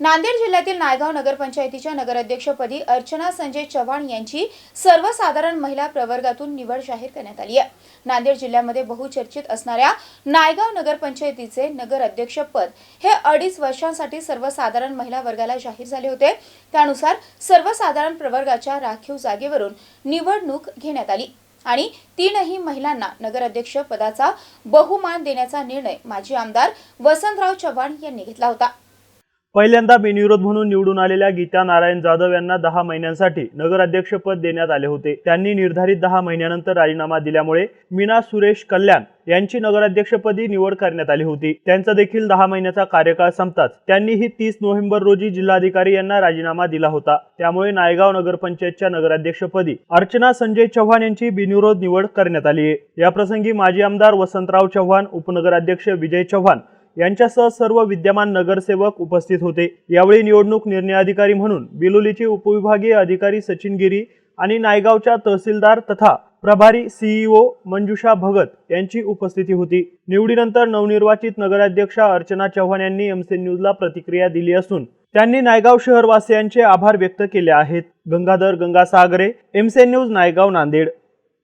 नांदेड जिल्ह्यातील नायगाव नगरपंचायतीच्या नगराध्यक्षपदी अर्चना संजय चव्हाण यांची सर्वसाधारण महिला प्रवर्गातून निवड जाहीर करण्यात आली आहे. नांदेड जिल्ह्यामध्ये बहुचर्चित असणाऱ्या नायगाव नगरपंचायतीचे नगराध्यक्षपद हे अडीच वर्षांसाठी सर्वसाधारण महिला वर्गाला जाहीर झाले होते. त्यानुसार सर्वसाधारण प्रवर्गाच्या राखीव जागेवरून निवडणूक घेण्यात आली. आणि तीनही महिलांना नगराध्यक्ष पदाचा बहुमान देण्याचा निर्णय माजी आमदार वसंतराव चव्हाण यांनी घेतला होता. पहिल्यांदा बिनविरोध म्हणून निवडून आलेल्या गीता नारायण जाधव यांना दहा महिन्यांसाठी नगराध्यक्षपद देण्यात आले होते. त्यांनी निर्धारित दहा महिन्यानंतर राजीनामा दिल्यामुळे मीना सुरेश कल्याण यांची नगराध्यक्षपदी निवड करण्यात आली होती. त्यांचा देखील दहा महिन्याचा कार्यकाळ संपताच त्यांनीही तीस नोव्हेंबर रोजी जिल्हाधिकारी यांना राजीनामा दिला होता. त्यामुळे नायगाव नगरपंचायतच्या नगराध्यक्षपदी अर्चना संजय चव्हाण यांची बिनविरोध निवड करण्यात आली आहे याप्रसंगी माजी आमदार वसंतराव चव्हाण उपनगराध्यक्ष विजय चव्हाण यांच्यासह सर्व विद्यमान नगरसेवक उपस्थित होते. यावेळी निवडणूक निर्णय अधिकारी म्हणून बिलोलीचे उपविभागीय अधिकारी सचिन गिरी आणि नायगावच्या तहसीलदार तथा प्रभारी सीईओ मंजुषा भगत यांची उपस्थिती होती. निवडीनंतर नवनिर्वाचित नगराध्यक्षा अर्चना चव्हाण यांनी एमसी न्यूजला प्रतिक्रिया दिली असून त्यांनी नायगाव शहरवासियांचे आभार व्यक्त केले आहेत. Gangadhar Gangasagare MC news Naigaon Nanded.